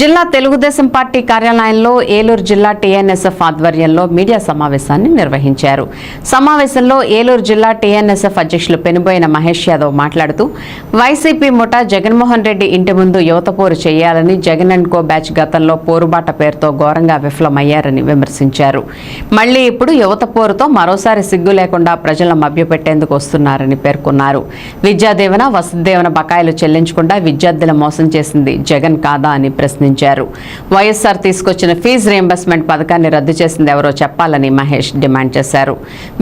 జిల్లా తెలుగుదేశం పార్టీ కార్యాలయంలో ఏలూరు జిల్లా టీఎన్ఎస్ఎఫ్ ఆధ్వర్యంలో మీడియా సమావేశాన్ని నిర్వహించారు. సమావేశంలో ఏలూరు జిల్లా టీఎన్ఎస్ఎఫ్ అధ్యక్షులు పెనుబోయిన మహేష్ యాదవ్ మాట్లాడుతూ వైసీపీ ముఠా జగన్మోహన్ రెడ్డి ఇంటి ముందు యువత పోరు చేయాలని జగన్ అండ్ కో బ్యాచ్ గతంలో పోరుబాట పేరుతో ఘోరంగా విఫలమయ్యారని విమర్శించారు. మళ్ళీ ఇప్పుడు యువత పోరుతో మరోసారి సిగ్గు లేకుండా ప్రజలను మభ్యపెట్టేందుకు వస్తున్నారని పేర్కొన్నారు. విద్యాదేవన వసతిదీవన బకాయిలు చెల్లించకుండా విద్యార్థుల మోసం చేసింది జగన్ కాదా అని ప్రశ్నించారు. వైఎస్ఆర్ తీసుకొచ్చిన ఫీజు రియంబర్స్మెంట్ పథకాన్ని రద్దు చేసింది ఎవరో చెప్పాలని మహేష్ డిమాండ్ చేశారు.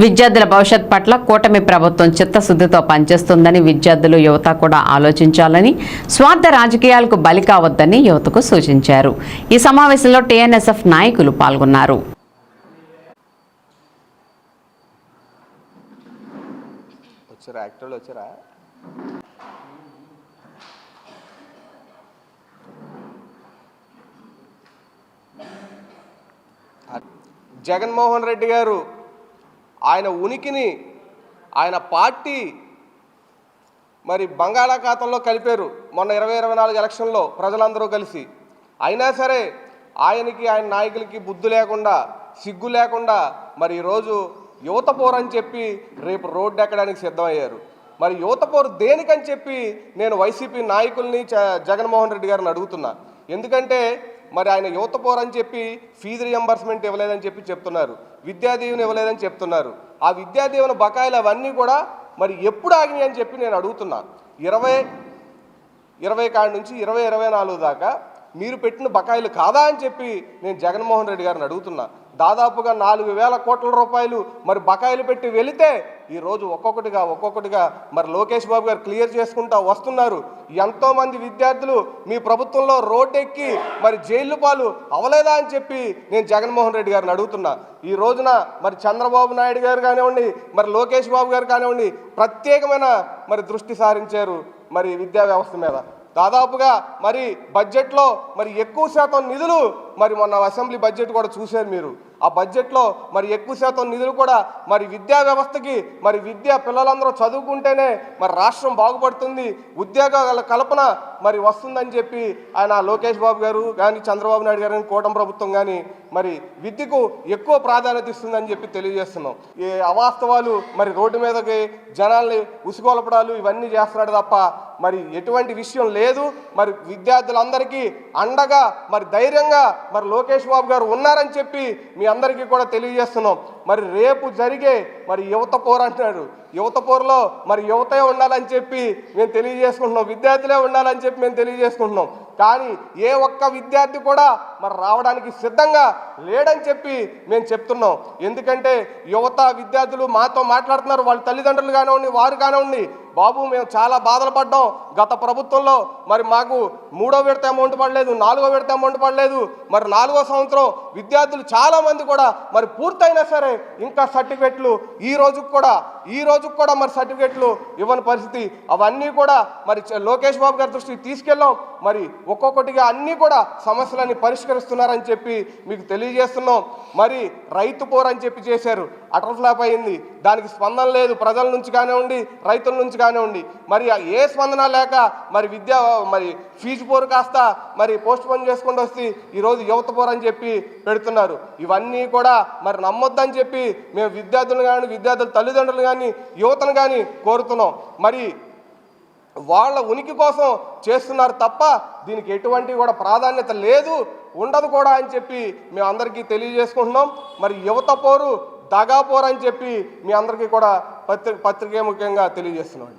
విద్యార్థుల భవిష్యత్ పట్ల కూటమి ప్రభుత్వం చిత్తశుద్ధితో పనిచేస్తుందని విద్యార్థులు యువత కూడా ఆలోచించాలని స్వార్థ రాజకీయాలకు బలి కావద్దని యువతకు సూచించారు. ఈ సమావేశంలో టీఎన్ఎస్ఎఫ్ నాయకులు పాల్గొన్నారు. వచ్చారా? యాక్టర్లు వచ్చారా? జగన్మోహన్ రెడ్డి గారు ఆయన ఉనికిని ఆయన పార్టీ మరి బంగాళాఖాతంలో కలిపారు. మొన్న ఇరవై ఇరవై నాలుగు ఎలక్షన్లో ప్రజలందరూ కలిసి. అయినా సరే ఆయనకి ఆయన నాయకులకి బుద్ధి లేకుండా సిగ్గు లేకుండా మరి ఈరోజు యువత పోరు అని చెప్పి రేపు రోడ్డు ఎక్కడానికి సిద్ధమయ్యారు. మరి యువత పోరు దేనికని చెప్పి నేను వైసీపీ నాయకుల్ని జగన్మోహన్ రెడ్డి గారిని అడుగుతున్నా. ఎందుకంటే మరి ఆయన యువత పోరని చెప్పి ఫీజు రియంబర్స్మెంట్ ఇవ్వలేదని చెప్పి చెప్తున్నారు. విద్యాదీవెన ఇవ్వలేదని చెప్తున్నారు. ఆ విద్యాదీవెన బకాయిలు అవన్నీ కూడా మరి ఎప్పుడు ఆగినాయి అని చెప్పి నేను అడుగుతున్నా. ఇరవై ఇరవై కాడి నుంచి ఇరవై ఇరవై నాలుగు దాకా మీరు పెట్టిన బకాయిలు కాదా అని చెప్పి నేను జగన్మోహన్ రెడ్డి గారిని అడుగుతున్నా. దాదాపుగా నాలుగు వేల కోట్ల రూపాయలు మరి బకాయిలు పెట్టి వెళితే ఈరోజు ఒక్కొక్కటిగా ఒక్కొక్కటిగా మరి లోకేష్ బాబు గారు క్లియర్ చేసుకుంటా వస్తున్నారు. ఎంతోమంది విద్యార్థులు మీ ప్రభుత్వంలో రోడ్డెక్కి మరి జైలు పాలు అవలేదా అని చెప్పి నేను జగన్మోహన్ రెడ్డి గారిని అడుగుతున్నా. ఈ రోజున మరి చంద్రబాబు నాయుడు గారు కానివ్వండి మరి లోకేష్ బాబు గారు కానివ్వండి ప్రత్యేకమైన మరి దృష్టి సారించారు మరి విద్యా వ్యవస్థ మీద. దాదాపుగా మరి బడ్జెట్లో మరి ఎక్కువ శాతం నిధులు మరి మొన్న అసెంబ్లీ బడ్జెట్ కూడా చూశారు మీరు. ఆ బడ్జెట్లో మరి ఎక్కువ శాతం నిధులు కూడా మరి విద్యా వ్యవస్థకి మరి విద్య పిల్లలందరూ చదువుకుంటేనే మరి రాష్ట్రం బాగుపడుతుంది ఉద్యోగాల కల్పన మరి వస్తుందని చెప్పి ఆయన లోకేష్ బాబు గారు కానీ చంద్రబాబు నాయుడు గారు కానీ కూటమి ప్రభుత్వం కానీ మరి విద్యకు ఎక్కువ ప్రాధాన్యత ఇస్తుందని చెప్పి తెలియజేస్తున్నాం. ఈ అవాస్తవాలు మరి రోడ్డు మీదకి జనాల్ని ఉసుగొలపడాలు ఇవన్నీ చేస్తున్నాడు తప్ప మరి ఎటువంటి విషయం లేదు. మరి విద్యార్థులందరికీ అండగా మరి ధైర్యంగా మరి లోకేష్ బాబు గారు ఉన్నారని చెప్పి మీ అందరికీ కూడా తెలియజేస్తున్నాం. మరి రేపు జరిగే మరి యువత పోరు అంటున్నాడు. యువత పోరులో మరి యువతే ఉండాలని చెప్పి మేము తెలియజేసుకుంటున్నాం. విద్యార్థులే ఉండాలని చెప్పి మేము తెలియజేసుకుంటున్నాం. కానీ ఏ ఒక్క విద్యార్థి కూడా మరి రావడానికి సిద్ధంగా లేడని చెప్పి మేము చెప్తున్నాం. ఎందుకంటే యువత విద్యార్థులు మాతో మాట్లాడుతున్నారు. వాళ్ళ తల్లిదండ్రులు కానివ్వండి వారు కానివ్వండి బాబు మేము చాలా బాధలు పడ్డాం. గత ప్రభుత్వంలో మరి మాకు మూడో విడత అమౌంట్ పడలేదు నాలుగో విడత అమౌంట్ పడలేదు. మరి నాలుగో సంవత్సరం విద్యార్థులు చాలామంది కూడా మరి పూర్తయినా సరే ఇంకా సర్టిఫికెట్లు ఈ రోజుకు కూడా ఈ రోజుకు కూడా మరి సర్టిఫికెట్లు ఇవ్వని పరిస్థితి. అవన్నీ కూడా మరి లోకేష్ బాబు గారి దృష్టికి తీసుకెళ్ళాం. మరి ఒక్కొక్కటిగా అన్నీ కూడా సమస్యలన్నీ పరిష్కరిస్తున్నారని చెప్పి మీకు తెలియజేస్తున్నాం. మరి రైతు పోర్ అని చెప్పి చేశారు. అటర్ ఫ్లాప్ అయింది. దానికి స్పందన లేదు. ప్రజల నుంచి కానివ్వండి రైతుల నుంచి కానివ్వండి మరి ఏ స్పందన లేక మరి విద్య మరి ఫీజు పోరు కాస్త మరి పోస్ట్ పోన్ చేసుకుంటూ వస్తే ఈరోజు యువత పోరు అని చెప్పి పెడుతున్నారు. ఇవన్నీ కూడా మరి నమ్మొద్దని చెప్పి మేము విద్యార్థులు కానీ విద్యార్థుల తల్లిదండ్రులు కానీ యువతను కానీ కోరుతున్నాం. మరి వాళ్ళ ఉనికి కోసం చేస్తున్నారు తప్ప దీనికి ఎటువంటి కూడా ప్రాధాన్యత లేదు ఉండదు కూడా అని చెప్పి మేము అందరికీ తెలియజేసుకుంటున్నాం. మరి యువత పోరు దగా పోరు అని చెప్పి మీ అందరికీ కూడా పత్రిక పత్రికే ముఖ్యంగా తెలియజేస్తున్నాం